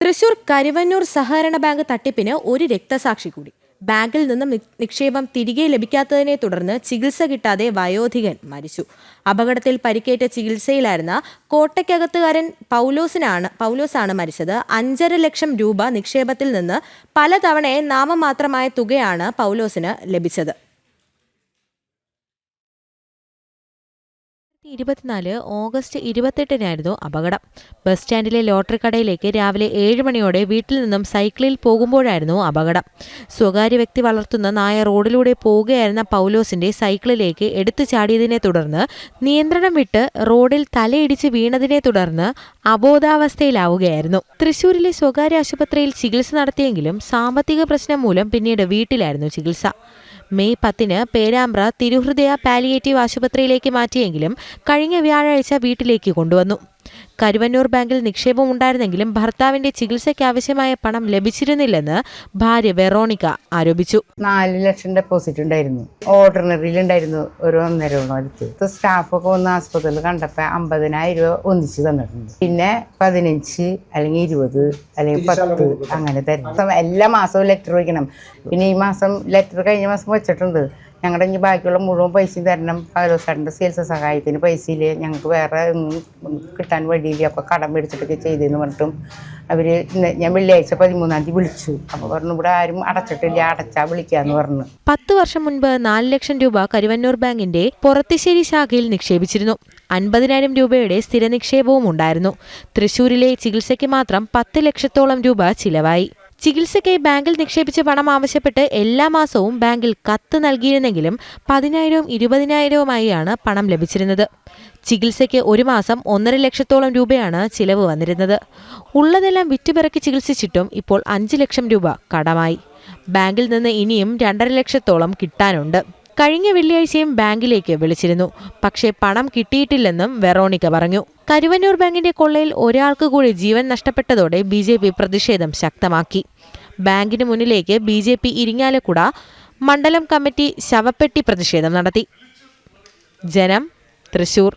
തൃശൂർ കരുവന്നൂർ സഹകരണ ബാങ്ക് തട്ടിപ്പിന് ഒരു രക്തസാക്ഷി കൂടി. ബാങ്കിൽ നിന്നും നിക്ഷേപം തിരികെ ലഭിക്കാത്തതിനെ തുടർന്ന് ചികിത്സ കിട്ടാതെ വയോധികൻ മരിച്ചു. അപകടത്തിൽ പരിക്കേറ്റ ചികിത്സയിലായിരുന്ന കോട്ടയ്ക്കകത്തുകാരൻ പൗലോസിനാണ് പൗലോസാണ് മരിച്ചത്. അഞ്ചര ലക്ഷം രൂപ നിക്ഷേപത്തിൽ നിന്ന് പലതവണയെ നാമമാത്രമായ തുകയാണ് പൗലോസിന് ലഭിച്ചത്. ഇരുപത്തിനാല് ഓഗസ്റ്റ് ഇരുപത്തെട്ടിനായിരുന്നു അപകടം. ബസ് സ്റ്റാൻഡിലെ ലോട്ടറി കടയിലേക്ക് രാവിലെ ഏഴ് മണിയോടെ വീട്ടിൽ നിന്നും സൈക്കിളിൽ പോകുമ്പോഴായിരുന്നു അപകടം. സ്വകാര്യ വ്യക്തി വളർത്തുന്ന നായ റോഡിലൂടെ പോവുകയായിരുന്ന പൗലോസിന്റെ സൈക്കിളിലേക്ക് എടുത്തു ചാടിയതിനെ തുടർന്ന് നിയന്ത്രണം വിട്ട് റോഡിൽ തലയിടിച്ച് വീണതിനെ തുടർന്ന് അബോധാവസ്ഥയിലാവുകയായിരുന്നു. തൃശൂരിലെ സ്വകാര്യ ആശുപത്രിയിൽ ചികിത്സ നടത്തിയെങ്കിലും സാമ്പത്തിക പ്രശ്നം മൂലം പിന്നീട് വീട്ടിലായിരുന്നു ചികിത്സ. മെയ് പത്തിന് പേരാമ്പ്ര തിരുഹൃദയ പാലിയേറ്റീവ് ആശുപത്രിയിലേക്ക് മാറ്റിയെങ്കിലും കഴിഞ്ഞ വ്യാഴാഴ്ച വീട്ടിലേക്ക് കൊണ്ടുവന്നു. കരുവന്നൂർ ബാങ്കിൽ നിക്ഷേപം ഉണ്ടായിരുന്നെങ്കിലും ഭർത്താവിന്റെ ചികിത്സയ്ക്ക് ആവശ്യമായ പണം ലഭിച്ചിരുന്നില്ലെന്ന് ഭാര്യ വെറോണിക്ക ആരോപിച്ചു. നാല് ലക്ഷം ഡെപ്പോസിറ്റ് ഉണ്ടായിരുന്നു. ഓർഡിനറിയിൽ ഉണ്ടായിരുന്നു ഒരു ഒന്നര അടുത്ത് സ്റ്റാഫൊക്കെ ഒന്ന് ആസ്പത്രിയിൽ കണ്ടപ്പോൾ അമ്പതിനായിരം രൂപ ഒന്നിച്ച് തന്നിട്ടുണ്ട്. പിന്നെ പതിനഞ്ച് അല്ലെങ്കിൽ ഇരുപത് അല്ലെങ്കിൽ പത്ത് അങ്ങനെ തരും. എല്ലാ മാസവും ലെറ്റർ വയ്ക്കണം പിന്നെ ഈ മാസം ലെറ്റർ കഴിഞ്ഞ മാസം വെച്ചിട്ടുണ്ട്. ഞങ്ങളുടെ ഇനി ബാക്കിയുള്ള മുഴുവൻ പൈസയും തരണം. പൗലോസാറിന്റെ ചികിത്സ സഹായത്തിന് പൈസയില്ല ഞങ്ങൾക്ക് വേറെ ഒന്നും കിട്ടാൻ വഴിയില്ല. അപ്പോൾ കടം മേടിച്ചിട്ടൊക്കെ ചെയ്തെന്ന് പറഞ്ഞിട്ടും അവർ ഞാൻ വെള്ളിയാഴ്ച പതിമൂന്നാം തീയതി വിളിച്ചു. അപ്പോൾ പറഞ്ഞു ഇവിടെ ആരും അടച്ചിട്ടില്ല അടച്ചാൽ വിളിക്കാന്ന് പറഞ്ഞു. പത്ത് വർഷം മുൻപ് നാല് ലക്ഷം രൂപ കരുവന്നൂർ ബാങ്കിന്റെ പുറത്തിശ്ശേരി ശാഖയിൽ നിക്ഷേപിച്ചിരുന്നു. അൻപതിനായിരം രൂപയുടെ സ്ഥിര നിക്ഷേപവും ഉണ്ടായിരുന്നു. തൃശൂരിലെ ചികിത്സയ്ക്ക് മാത്രം പത്ത് ലക്ഷത്തോളം രൂപ ചിലവായി. ചികിത്സയ്ക്കായി ബാങ്കിൽ നിക്ഷേപിച്ച പണം ആവശ്യപ്പെട്ട് എല്ലാ മാസവും ബാങ്കിൽ കത്ത് നൽകിയിരുന്നെങ്കിലും പതിനായിരവും ഇരുപതിനായിരവുമായാണ് പണം ലഭിച്ചിരുന്നത്. ചികിത്സയ്ക്ക് ഒരു മാസം ഒന്നര ലക്ഷത്തോളം രൂപയാണ് ചിലവ് വന്നിരുന്നത്. ഉള്ളതെല്ലാം വിറ്റുപിറക്കി ചികിത്സിച്ചിട്ടും ഇപ്പോൾ അഞ്ച് ലക്ഷം രൂപ കടമായി. ബാങ്കിൽ നിന്ന് ഇനിയും രണ്ടര ലക്ഷത്തോളം കിട്ടാനുണ്ട്. കഴിഞ്ഞ വെള്ളിയാഴ്ചയും ബാങ്കിലേക്ക് വിളിച്ചിരുന്നു. പക്ഷേ പണം കിട്ടിയിട്ടില്ലെന്നും വെറോണിക്ക പറഞ്ഞു. കരുവന്നൂർ ബാങ്കിന്റെ കൊള്ളയിൽ ഒരാൾക്ക് കൂടി ജീവൻ നഷ്ടപ്പെട്ടതോടെ ബി ജെ പി പ്രതിഷേധം ശക്തമാക്കി. ബാങ്കിന് മുന്നിലേക്ക് ബി ജെ പി ഇരിങ്ങാലക്കുട മണ്ഡലം കമ്മിറ്റി ശവപ്പെട്ടി പ്രതിഷേധം നടത്തി. ജനം തൃശൂർ.